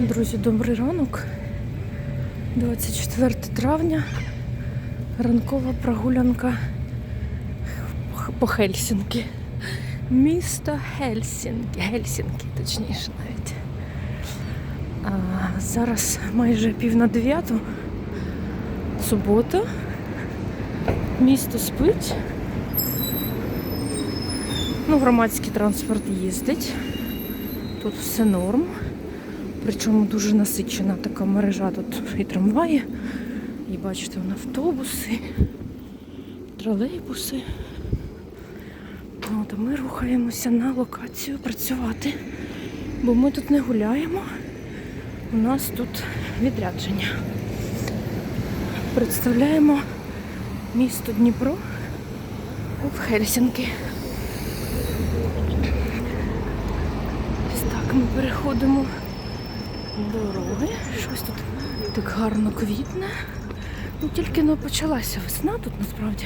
Друзі, добрий ранок. 24 травня. Ранкова прогулянка по Хельсінкі. Місто Хельсінкі. Гельсінкі, точніше навіть. А, зараз майже пів на дев'яту. Субота. Місто спить. Ну, громадський транспорт їздить. Тут все норм. Причому дуже насичена така мережа. Тут і трамваї, і бачите, вон автобуси, тролейбуси. От, ми рухаємося на локацію працювати, бо ми тут не гуляємо. У нас тут відрядження. Представляємо місто Дніпро в Хельсінки. Ось так ми переходимо дороги. Щось тут так гарно квітне. Ну тільки не почалася весна тут насправді.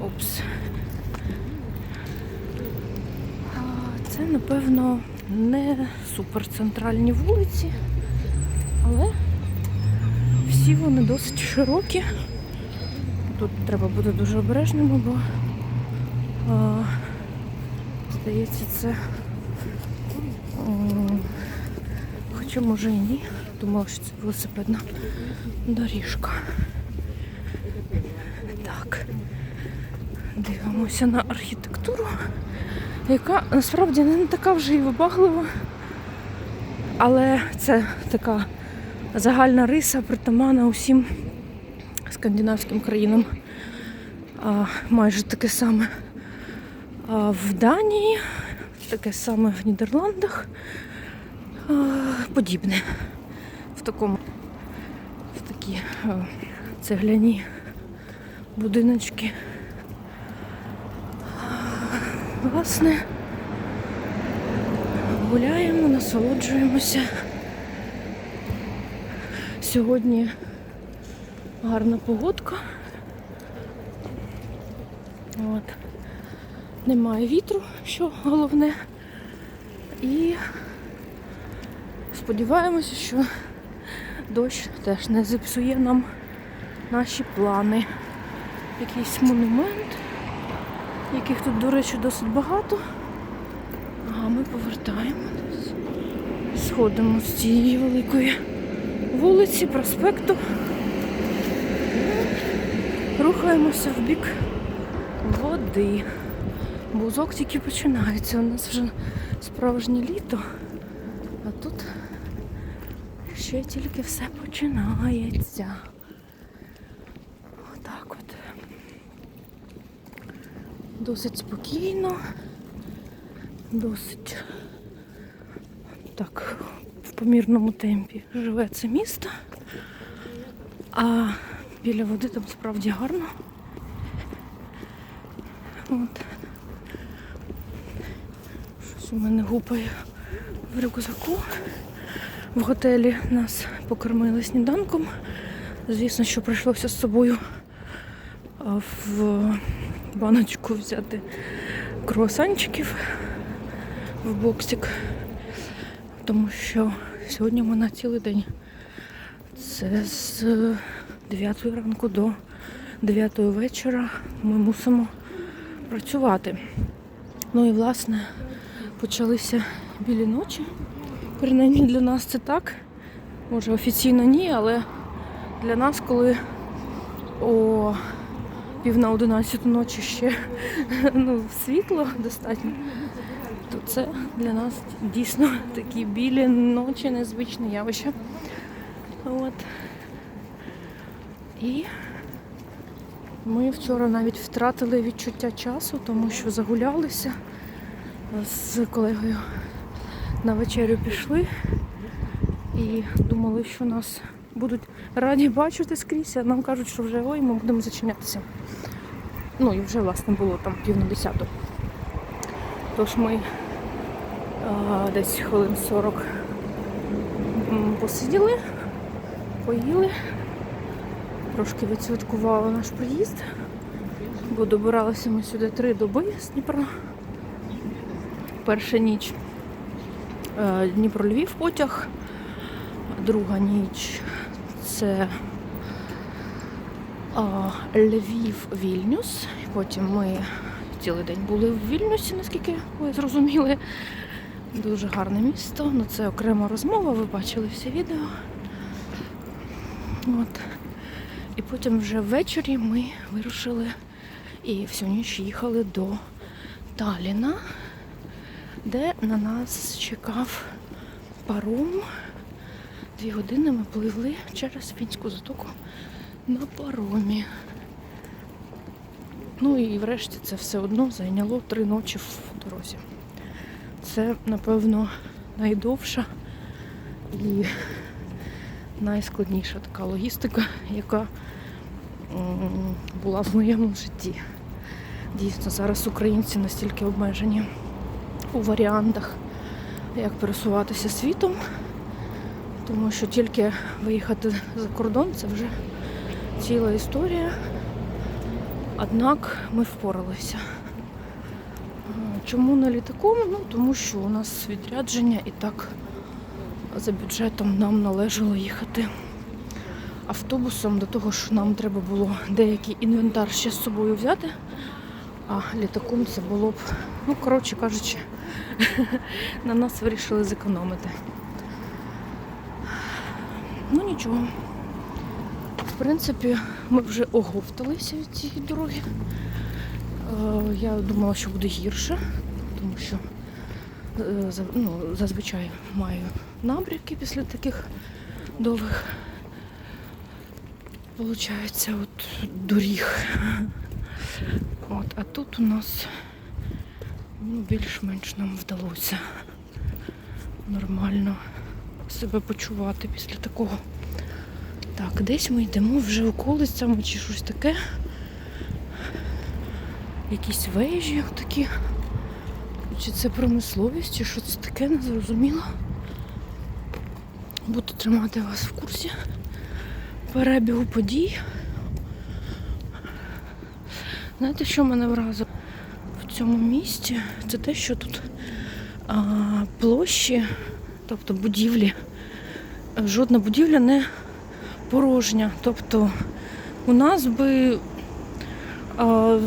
Опс. Це, напевно, не суперцентральні вулиці, але всі вони досить широкі. Тут треба бути дуже обережними, бо а, здається, це Хоча може і ні. Думала, що це велосипедна доріжка. Так. Дивимося на архітектуру, яка насправді не така вже і вибаглива. Але це така загальна риса, притаманна усім скандинавським країнам. А, майже таке саме а, в Данії, таке саме в Нідерландах. А, Подібне. В такому в такі а, цегляні будиночки. Власне, гуляємо, насолоджуємося. Сьогодні гарна погодка. От. Немає вітру, що головне. І сподіваємося, що дощ теж не зіпсує нам наші плани. Якийсь монумент, яких тут, до речі, досить багато. Ага, ми повертаємось. Сходимо з цієї великої вулиці, проспекту. Рухаємося в бік води. Бузок тільки починається. У нас вже справжнє літо, а ще тільки все починається. Отак от. Досить спокійно, досить так в помірному темпі живе це місто. А біля води там справді гарно. От. Щось у мене гупає в рюкзаку. В готелі нас покормили сніданком. Звісно, що прийшлося з собою в баночку взяти круасанчиків в боксик. Тому що сьогодні ми на цілий день. Це з 9 ранку до 9 вечора ми мусимо працювати. Ну і власне почалися білі ночі. Принаймні для нас це так. Може офіційно ні, але для нас, коли о пів на одинадцяту ночі ще ну, світло достатньо, то це для нас дійсно такі білі ночі, незвичне явище. От. І ми вчора навіть втратили відчуття часу, тому що загулялися з колегою на вечерю пішли і думали, що нас будуть раді бачити скрізь, а нам кажуть, що вже ой, ми будемо зачинятися. Ну і вже власне було там пів на десяту. Тож ми а, десь хвилин 40 посиділи, поїли, трошки відсвяткували наш приїзд, бо добиралися ми сюди три доби з Дніпра. Перша ніч е, Дніпро-Львів потяг. Друга ніч це Львів Вільнюс. Потім ми цілий день були в Вільнюсі, наскільки ви зрозуміли. Дуже гарне місто. Ну це окрема розмова, ви бачили всі відео. От. І потім вже ввечері ми вирушили і всю ніч їхали до Таліна, де на нас чекав паром. Дві години ми пливли через фінську затоку на паромі. Ну і врешті це все одно зайняло три ночі в дорозі. Це, напевно, найдовша і найскладніша така логістика, яка була в моєму житті. Дійсно, зараз українці настільки обмежені у варіантах, як пересуватися світом, тому що тільки виїхати за кордон це вже ціла історія. Однак ми впоралися. Чому не літаком? Ну, тому що у нас відрядження і так за бюджетом нам належало їхати автобусом до того, що нам треба було деякий інвентар ще з собою взяти. А літаком це було б, ну, коротше кажучи, на нас вирішили зекономити. Ну нічого. В принципі, ми вже оговталися від цієї дороги. Е, Я думала, що буде гірше, тому що е, ну, зазвичай маю набряки після таких довгих, получається, от доріг. От, а тут у нас ну, більш-менш нам вдалося нормально себе почувати після такого. Так, десь ми йдемо вже околицями чи щось таке. Якісь вежі такі. Чи це промисловість, чи що це таке, не зрозуміло. Буду тримати вас в курсі перебігу подій. Знаєте, що мене вразило в цьому місті? Це те, що тут а, площі, тобто будівлі, жодна будівля не порожня. Тобто у нас би а,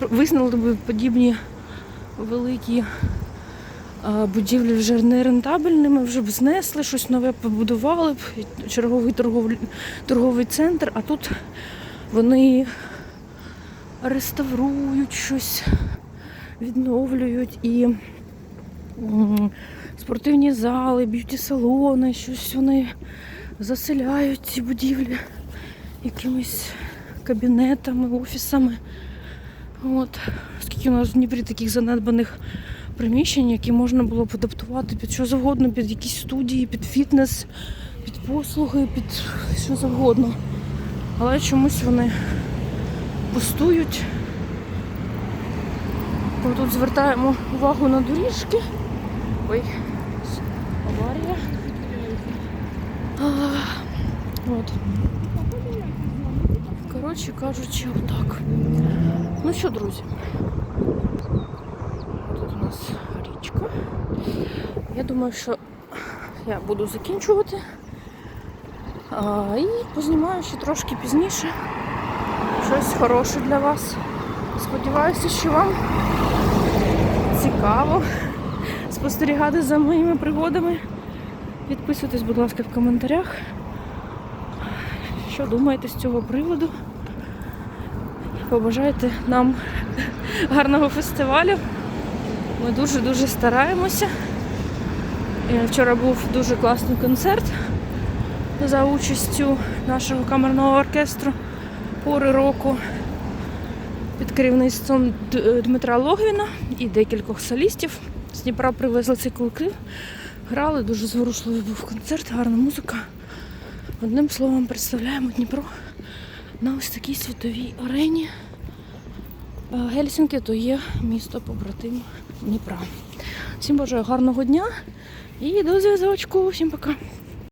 визнали би подібні великі будівлі вже нерентабельними, вже б знесли, щось нове побудували б, черговий торговий, торговий центр, а тут вони реставрують щось, відновлюють і спортивні зали, б'юті-салони, щось вони заселяють ці будівлі якимись кабінетами, офісами. От. Скільки у нас в Дніпрі таких занедбаних приміщень, які можна було б адаптувати під що завгодно, під якісь студії, під фітнес, під послуги, під що завгодно. Але чомусь вони пустують. Тут звертаємо увагу на доріжки. Ой, аварія. От. Коротше кажучи, отак. Ну що, друзі? Тут у нас річка. Я думаю, що я буду закінчувати. А, і познімаю ще трошки пізніше щось хороше для вас. Сподіваюся, що вам цікаво спостерігати за моїми пригодами. Підписуйтесь, будь ласка, в коментарях. Що думаєте з цього приводу? Побажайте нам гарного фестивалю. Ми дуже-дуже стараємося. Е, Вчора був дуже класний концерт за участю нашого камерного оркестру пори року під керівництвом е, Дмитра Логвіна і декількох солістів. З Дніпра привезли цей колектив. Грали, дуже зворушливий був концерт, гарна музика. Одним словом, представляємо Дніпро на ось такій світовій арені. Е, Гельсінки то є місто побратим Дніпра. Всім бажаю гарного дня і до зв'язочку. Всім пока.